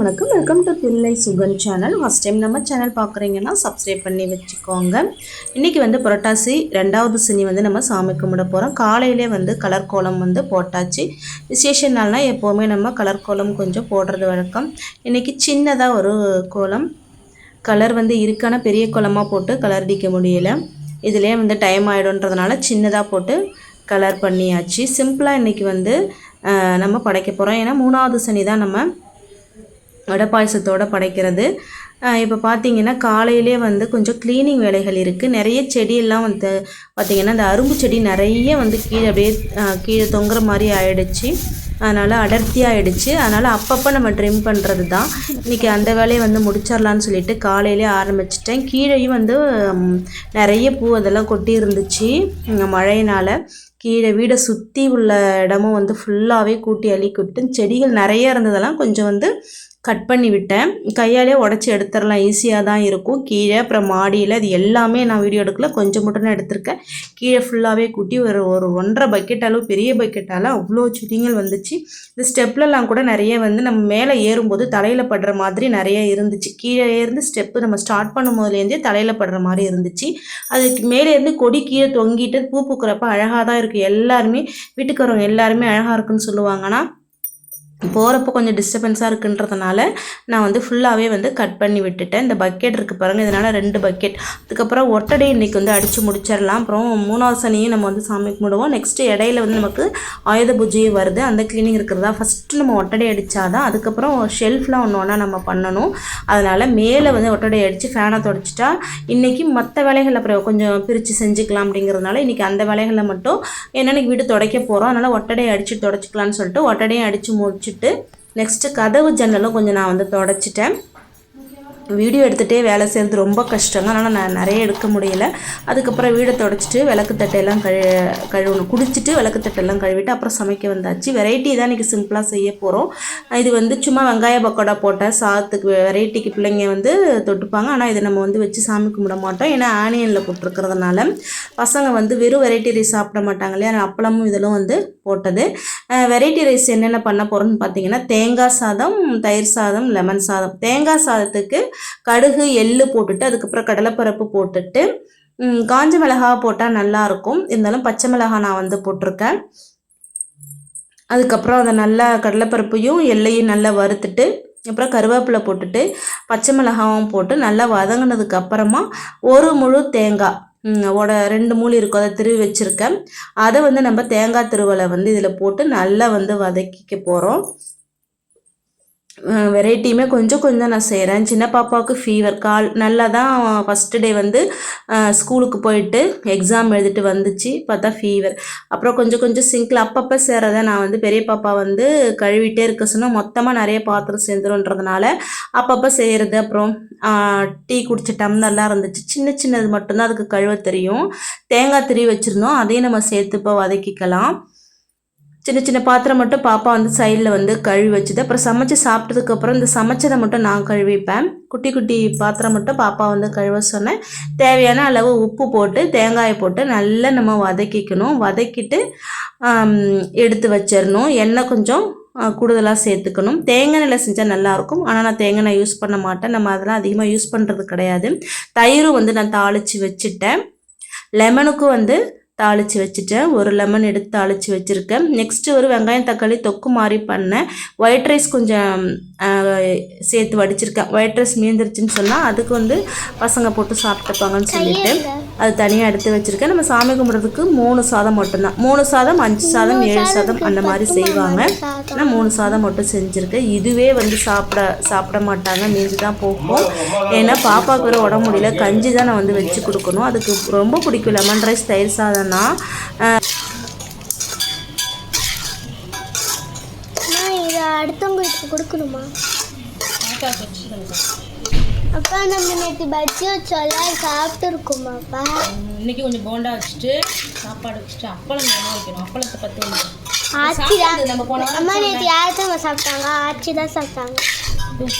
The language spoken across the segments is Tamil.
அனைவருக்கும் வணக்கம். Welcome to Thillai Sugan channel first time நம்ம சேனல் பார்க்குறீங்கன்னா சப்ஸ்கிரைப் பண்ணி வச்சுக்கோங்க. இன்றைக்கி வந்து புரட்டாசி ரெண்டாவது சனி வந்து நம்ம சாமி கும்பிட போகிறோம் காலையிலே வந்து கலர் கோலம் வந்து போட்டாச்சு. விசேஷ நாள்னால் எப்போவுமே நம்ம கலர் கோலம் கொஞ்சம் போடுறது வழக்கம். இன்றைக்கி சின்னதாக ஒரு கோலம். கலர் வந்து இருக்கான பெரிய கோலமாக போட்டு கலர் அடிக்க முடியல. இதுலேயே வந்து டைம் ஆகிடும்ன்றதுனால சின்னதாக போட்டு கலர் பண்ணியாச்சு. சிம்பிளாக இன்றைக்கி வந்து நம்ம படைக்க போகிறோம் ஏன்னா மூணாவது சனி தான் நம்ம வடை பாயசத்தோடு படைக்கிறது. இப்போ பார்த்தீங்கன்னா காலையிலே வந்து கொஞ்சம் க்ளீனிங் வேலைகள் இருக்குது நிறைய செடியெல்லாம் வந்து பார்த்திங்கன்னா இந்த அரும்பு செடி நிறைய வந்து கீழே அப்படியே கீழே தொங்குற மாதிரி ஆயிடுச்சு. அதனால் அடர்த்தி ஆயிடுச்சு. அதனால் அப்பப்போ நம்ம ட்ரிம் பண்ணுறது தான் இன்றைக்கி அந்த வேலையை வந்து முடிச்சிடலான்னு சொல்லிட்டு காலையிலே ஆரம்பிச்சிட்டேன். கீழேயும் வந்து நிறைய பூ அதெல்லாம் கொட்டி இருந்துச்சு மழையினால் கீழே வீடை சுற்றி உள்ள இடமும் வந்து ஃபுல்லாகவே கூட்டி அள்ளி கொட்டு செடிகள் நிறைய இருந்ததெல்லாம் கொஞ்சம் வந்து கட் பண்ணி விட்டேன். கையாலே உடச்சி எடுத்துடலாம். ஈஸியாக தான் இருக்கும். கீழே அப்புறம் மாடியில் அது எல்லாமே நான் வீடியோ எடுக்கல. கொஞ்சம் மட்டும் தான் எடுத்திருக்கேன். கீழே ஃபுல்லாகவே கூட்டி ஒரு ஒரு ஒன்றரை பக்கெட் அளவு பெரிய பக்கெட்டால் அவ்வளோ செடிகள் வந்துச்சு. இந்த ஸ்டெப்லலாம் கூட நிறைய வந்து நம்ம மேலே ஏறும்போது தலையில் படுற மாதிரி நிறைய இருந்துச்சு. கீழே இருந்து ஸ்டெப்பு நம்ம ஸ்டார்ட் பண்ணும் போதுலேருந்தே தலையில் படுற மாதிரி இருந்துச்சு. அதுக்கு மேலே இருந்து கொடி கீழே தொங்கிட்டு பூ பூக்கிறப்ப அழகாக தான் இருக்குது எல்லாருமே வீட்டுக்காரவங்க எல்லாருமே அழகாக இருக்குன்னு சொல்லுவாங்கன்னா போகிறப்ப கொஞ்சம் டிஸ்டர்பன்ஸாக இருக்குன்றதுனால நான் வந்து ஃபுல்லாகவே வந்து கட் பண்ணி விட்டுட்டேன். இந்த பக்கெட் இருக்குது பாருங்கள் இதனால் ரெண்டு பக்கெட் அதுக்கப்புறம் ஒட்டடை இன்றைக்கி வந்து அடித்து முடிச்சிடலாம் அப்புறம் மூணாவது சனியும் நம்ம வந்து சாமி கும்பிடுவோம். நெக்ஸ்ட்டு இடையில வந்து நமக்கு ஆயுத பூஜையும் வருது. அந்த க்ளீனிங் இருக்கிறதா ஃபஸ்ட்டு நம்ம ஒட்டடை அடித்தாதான் அதுக்கப்புறம் ஷெல்ஃப்லாம் ஒன்று ஒன்றா நம்ம பண்ணணும். அதனால் மேலே வந்து ஒட்டடை அடித்து ஃபேனை தொடச்சிட்டா இன்றைக்கி மற்ற வேலைகள் அப்புறம் கொஞ்சம் பிரித்து செஞ்சுக்கலாம் அப்படிங்கிறதுனால இன்றைக்கி அந்த வேலைகளை மட்டும் என்னென்ன வீடு துடைக்க போகிறோம் அதனால் ஒட்டடையை அடித்து தொடச்சிக்கலாம்னு சொல்லிட்டு ஒட்டடையும் அடித்து முடிச்சுட்டு நெக்ஸ்ட்டு கதவு ஜன்னலும் கொஞ்சம் நான் வந்து தொடச்சிட்டேன். வீடியோ எடுத்துகிட்டே வேலை செய்கிறது ரொம்ப கஷ்டங்க. அதனால் நான் நிறைய எடுக்க முடியல. அதுக்கப்புறம் வீடை தொடச்சிட்டு விளக்கு தட்டையெல்லாம் கழு கழுவணும். குடிச்சிட்டு விளக்கு தட்டையெல்லாம் கழுவிட்டு அப்புறம் சமைக்க வந்தாச்சு. வெரைட்டி தான் இன்றைக்கி சிம்பிளாக செய்ய போகிறோம் இது வந்து சும்மா வெங்காய பக்கோடா போட்ட சாதத்துக்கு வெரைட்டிக்கு பிள்ளைங்க வந்து தொட்டுப்பாங்க. ஆனால் இதை நம்ம வந்து வச்சு சாமி கும்பிட மாட்டோம். ஏன்னா ஆனியனில் போட்டிருக்கிறதுனால. பசங்க வந்து வெறும் வெரைட்டி ரைஸ் சாப்பிட மாட்டாங்க இல்லையா? அப்பளமும் இதெல்லாம் வந்து போட்டது. வெரைட்டி ரைஸ் என்னென்ன பண்ண போகிறோன்னு பார்த்தீங்கன்னா தேங்காய் சாதம் தயிர் சாதம் லெமன் சாதம். தேங்காய் சாதத்துக்கு கடுகு எள்ளு போட்டுட்டு அதுக்கப்புறம் கடலைப்பருப்பு போட்டுட்டு காஞ்ச மிளகா போட்டால் நல்லாயிருக்கும். இருந்தாலும் பச்சை மிளகா நான் வந்து போட்டிருக்கேன். அதுக்கப்புறம் அதை நல்லா கடலைப்பருப்பையும் எல்லையும் நல்லா வறுத்துட்டு அப்புறம் கருவேப்பிலை போட்டுட்டு பச்சை மிளகாவும் போட்டு நல்லா வதங்கினதுக்கு அப்புறமா ஒரு முழு தேங்காய் ஓட ரெண்டு மூலி இருக்கும் அதை திருவி வச்சுருக்கேன். அதை வந்து நம்ம தேங்காய் திருவலை வந்து இதில் போட்டு நல்லா வந்து வதக்கிக்க போகிறோம் வெரைட்டியுமே கொஞ்சம் கொஞ்சம் நான் செய்கிறேன் சின்ன பாப்பாவுக்கு ஃபீவர் கால் நல்லா தான் ஃபஸ்ட்டு டே வந்து ஸ்கூலுக்கு போயிட்டு எக்ஸாம் எழுதிட்டு வந்துச்சு. பார்த்தா ஃபீவர் அப்புறம் கொஞ்சம் கொஞ்சம் சிங்கில் அப்பப்போ செய்கிறத நான் வந்து பெரிய பாப்பா வந்து கழுவிட்டே இருக்க சொன்னால் மொத்தமாக நிறைய பாத்திரம் சேர்ந்துருன்றதுனால அப்பப்போ செய்கிறது அப்புறம் டீ குடிச்ச டம்ளர்லாம் இருந்துச்சு. சின்ன சின்னது மட்டும்தான் அதுக்கு கழுவ தெரியும். தேங்காய் திரி வச்சுருந்தோம். அதையும் நம்ம சேர்த்து இப்போ வதக்கிக்கலாம். சின்ன சின்ன பாத்திரம் மட்டும் பாப்பா வந்து சைடில் வந்து கழுவி வச்சுது. அப்புறம் சமைச்சு சாப்பிட்டதுக்கப்புறம் இந்த சமைச்சதை மட்டும் நான் கழுவிப்பேன். குட்டி குட்டி பாத்திரம் மட்டும் பாப்பா வந்து கழுவ சொன்னேன். தேவையான அளவு உப்பு போட்டு தேங்காயை போட்டு நல்லா நம்ம வதக்கிக்கணும். வதக்கிட்டு எடுத்து வச்சிடணும். எண்ணெய் கொஞ்சம் கூடுதலாக சேர்த்துக்கணும். தேங்காய் எண்ணெயில் செஞ்சால் நல்லாயிருக்கும் ஆனால் நான் தேங்காய் எண்ணெய் யூஸ் பண்ண மாட்டேன். நம்ம அதெல்லாம் அதிகமாக யூஸ் பண்ணுறது கிடையாது. தயிரும் வந்து நான் தாளித்து வச்சுட்டேன். லெமனுக்கும் வந்து தாளித்து வச்சுட்டேன். ஒரு லெமன் எடுத்து தாளித்து வச்சுருக்கேன். நெக்ஸ்ட்டு ஒரு வெங்காயம் தக்காளி தொக்கு மாதிரி பண்ணேன் ஒயிட் ரைஸ் கொஞ்சம் சேர்த்து வடிச்சிருக்கேன். ஒயிட் ரைஸ் மீந்துருச்சுன்னு சொன்னால் அதுக்கு வந்து பசங்க போட்டு சாப்பிட்டுப்பாங்கன்னு சொல்லிட்டு. அது தனியாக எடுத்து வச்சுருக்கேன் நம்ம சாமி கும்பிட்றதுக்கு மூணு சாதம் மட்டும்தான். மூணு சாதம் அஞ்சு சாதம் ஏழு சாதம் அந்த மாதிரி செய்வாங்க. நான் மூணு சாதம் மட்டும் செஞ்சுருக்கேன் இதுவே வந்து சாப்பிட சாப்பிட மாட்டாங்க. மீந்து தான் போகும். ஏன்னா பாப்பாவுக்கு வேறு உடம்பு முடியல. கஞ்சி தான் நான் வந்து வச்சு கொடுக்கணும். அதுக்கு ரொம்ப பிடிக்கும். லெமன் ரைஸ் தயிர் சாதம்னா அடுத்தவங்களுக்கு கொடுக்கணுமா? அப்பா நம்ம நேற்று பஜ்ஜி வச்சோம்ல சாப்பிட்டு இருக்கோமாப்பா இன்னைக்கு கொஞ்சம் போண்டா வச்சுட்டு சாப்பாடு வச்சுட்டு அப்பளம் வேணும் வைக்கணும் அப்பளத்தை பற்றி ஆச்சி தான். அம்மா நேற்று யார் தான் சாப்பிட்டாங்க? ஆச்சி தான் சாப்பிட்டாங்க.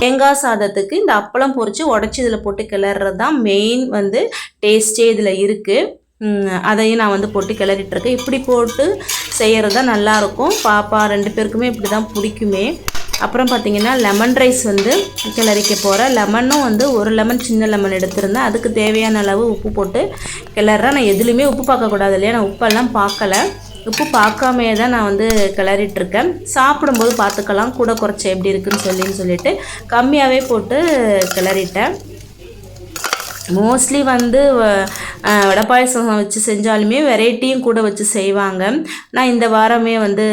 தேங்காய் சாதத்துக்கு இந்த அப்பளம் பொரித்து உடச்சி இதில் போட்டு கிளறது தான் மெயின் வந்து டேஸ்ட்டே இதில் இருக்குது அதையும் நான் வந்து போட்டு கிளறிட்டு இருக்கேன். இப்படி போட்டு செய்கிறது தான் நல்லாயிருக்கும் பாப்பா ரெண்டு பேருக்குமே இப்படி தான் பிடிக்குமே. அப்புறம் பார்த்தீங்கன்னா லெமன் ரைஸ் வந்து கிளறிக்க போகிறேன் லெமனும் வந்து ஒரு லெமன் சின்ன லெமன் எடுத்திருந்தேன் அதுக்கு தேவையான அளவு உப்பு போட்டு கிளறேன் நான் எதுலேயுமே உப்பு பார்க்கக்கூடாது இல்லையா? நான் உப்பெல்லாம் பார்க்கல. உப்பு பார்க்காமையே தான் நான் வந்து கிளறிட்டுருக்கேன் சாப்பிடும்போது பார்த்துக்கலாம். கூட குறைச்சி எப்படி இருக்குன்னு சொல்லின்னு சொல்லிட்டு கம்மியாகவே போட்டு கிளறிட்டேன். மோஸ்ட்லி வந்து வடை பாயசம் வச்சு செஞ்சாலுமே வெரைட்டியும் கூட வச்சு செய்வாங்க. நான் இந்த வாரமே வந்து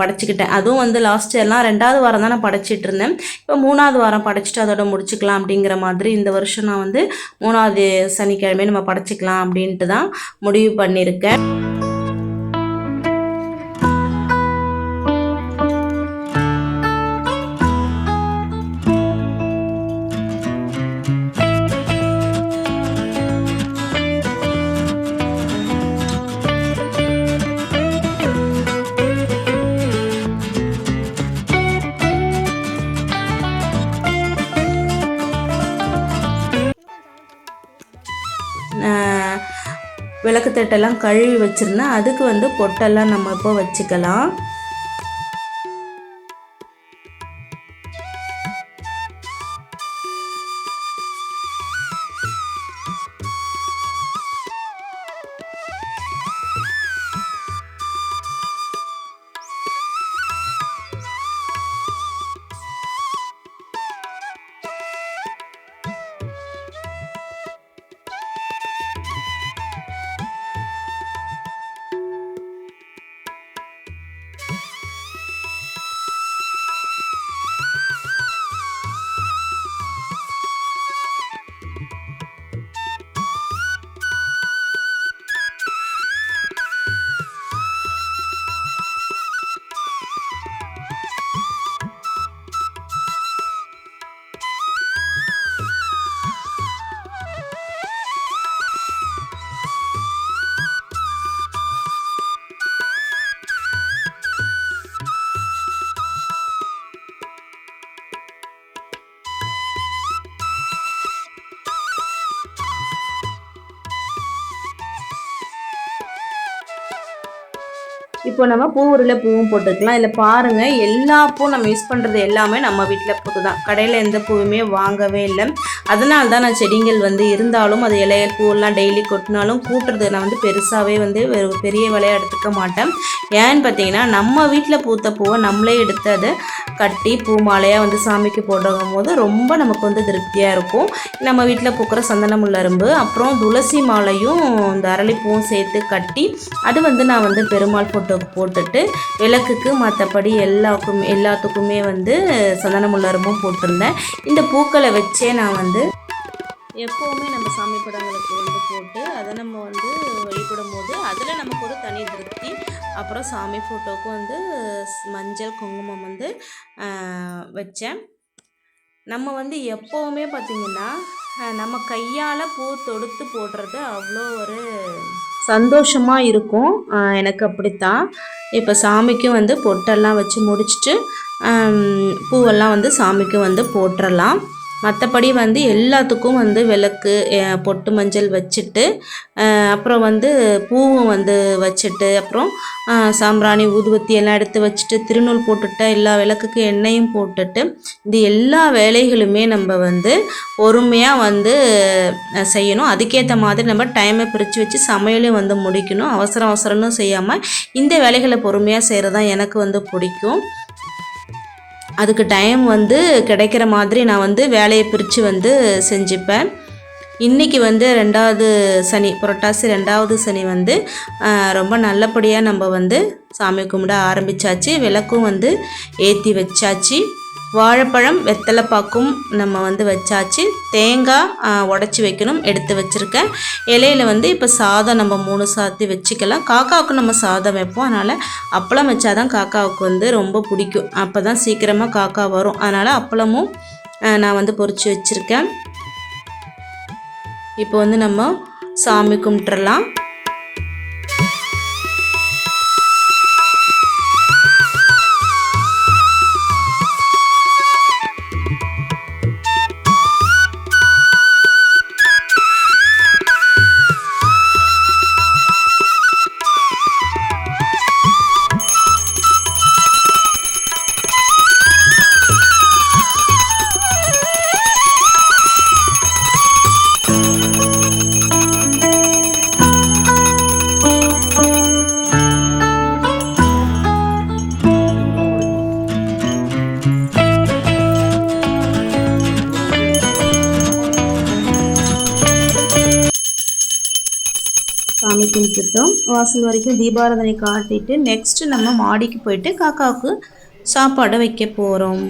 படைச்சிக்கிட்டேன். அதுவும் வந்து லாஸ்ட் இயர்லாம் ரெண்டாவது வாரம் தான் நான் படைச்சிட்டு இருந்தேன். இப்போ மூணாவது வாரம் படைச்சிட்டு அதோட முடிச்சுக்கலாம் அப்படிங்கிற மாதிரி இந்த வருஷம் நான் வந்து மூணாவது சனிக்கிழமை நம்ம படைச்சிக்கலாம் அப்படின்ட்டு தான் முடிவு பண்ணியிருக்கேன். விளக்கு தட்டெல்லாம் கழுவி வச்சுருந்தேன் அதுக்கு வந்து பொட்டெல்லாம் நம்ம இப்போ வச்சுக்கலாம். இப்போ நம்ம பூ உருளை பூவும் போட்டுக்கலாம். இதில் பாருங்கள் எல்லா பூ நம்ம யூஸ் பண்ணுறது எல்லாமே நம்ம வீட்டில் பூ தான் கடையில் எந்த பூவுமே வாங்கவே இல்லை. அதனால தான் நான் செடிகள் வந்து இருந்தாலும் அது இலைய பூவெல்லாம் டெய்லி கொட்டினாலும் கூட்டுறது நான் வந்து பெருசாகவே வந்து ஒரு பெரிய விலையை எடுத்துக்க மாட்டேன். ஏன்னு பார்த்தீங்கன்னா நம்ம வீட்டில் பூத்த பூவை நம்மளே எடுத்து அதை கட்டி பூ மாலையாக வந்து சாமிக்கு போடுறதும் போது ரொம்ப நமக்கு வந்து திருப்தியாக இருக்கும். நம்ம வீட்டில் பூக்கிற சந்தன முள்ளரும்பு அப்புறம் துளசி மாலையும் இந்த அரளிப்பூவும் சேர்த்து கட்டி அது வந்து நான் வந்து பெருமாள் ஃபோட்டோக்கு போட்டுட்டு விளக்குக்கு மற்றபடி எல்லாருக்கும் எல்லாத்துக்குமே வந்து சந்தன முள்ளரும்பும் போட்டிருந்தேன். இந்த பூக்களை வச்சே நான் வந்து எப்போவுமே நம்ம சாமி படங்களுக்கு வந்து போட்டு அதை நம்ம வந்து வழிபடும் போது அதில் நமக்கு ஒரு தனி திருப்தி. அப்புறம் சாமி ஃபோட்டோவுக்கும் வந்து மஞ்சள் குங்குமம் வந்து வச்சேன். நம்ம வந்து எப்போவுமே பார்த்திங்கன்னா நம்ம கையால் பூ தொடுத்து போடுறது அவ்வளோ ஒரு சந்தோஷமாக இருக்கும். எனக்கு அப்படித்தான். இப்போ சாமிக்கும் வந்து பொட்டெல்லாம் வச்சு முடிச்சுட்டு பூவெல்லாம் வந்து சாமிக்கு வந்து போட்டுறலாம். மற்றபடி வந்து எல்லாத்துக்கும் வந்து விளக்கு பொட்டு மஞ்சள் வச்சுட்டு அப்புறம் வந்து பூவும் வந்து வச்சுட்டு அப்புறம் சாம்பிராணி ஊதுபத்தி எல்லாம் எடுத்து வச்சுட்டு திருநூல் போட்டுட்டு எல்லா விளக்குக்கு எண்ணெயும் போட்டுட்டு இது எல்லா வேலைகளுமே நம்ம வந்து பொறுமையாக வந்து செய்யணும். அதுக்கேற்ற மாதிரி நம்ம டைமை பிரித்து வச்சு சமையலையும் வந்து முடிக்கணும். அவசரம் அவசரம்னு செய்யாமல் இந்த வேலைகளை பொறுமையாக செய்கிறது தான் எனக்கு வந்து பிடிக்கும். அதுக்கு டைம் வந்து கிடைக்கிற மாதிரி நான் வந்து வேலையை பிரித்து வந்து செஞ்சுப்பேன். இன்றைக்கி வந்து ரெண்டாவது சனி புரட்டாசி ரெண்டாவது சனி வந்து ரொம்ப நல்லபடியாக நம்ம வந்து சாமி கும்பிட ஆரம்பிச்சாச்சு. விளக்கும் வந்து ஏற்றி வச்சாச்சு. வாழைப்பழம் வெத்தலைப்பாக்கும் நம்ம வந்து வச்சாச்சு. தேங்காய் உடச்சி வைக்கணும் எடுத்து வச்சுருக்கேன். இலையில வந்து இப்போ சாதம் நம்ம மூணு சாத்தி வச்சுக்கலாம். காக்காவுக்கு நம்ம சாதம் வைப்போம். அதனால் அப்பளம் வச்சாதான் காக்காவுக்கு வந்து ரொம்ப பிடிக்கும். அப்போ தான் சீக்கிரமாக காக்கா வரும். அதனால் அப்பளமும் நான் வந்து பொறிச்சு வச்சுருக்கேன். இப்போ வந்து நம்ம சாமி கும்பிட்டுறலாம். காட்டிட்டோம் வாசல் வரைக்கும் தீபாராதனை காட்டிட்டு நெக்ஸ்ட் நம்ம மாடிக்கு போயிட்டு காக்காவுக்கு சாப்பாடு வைக்க போகிறோம்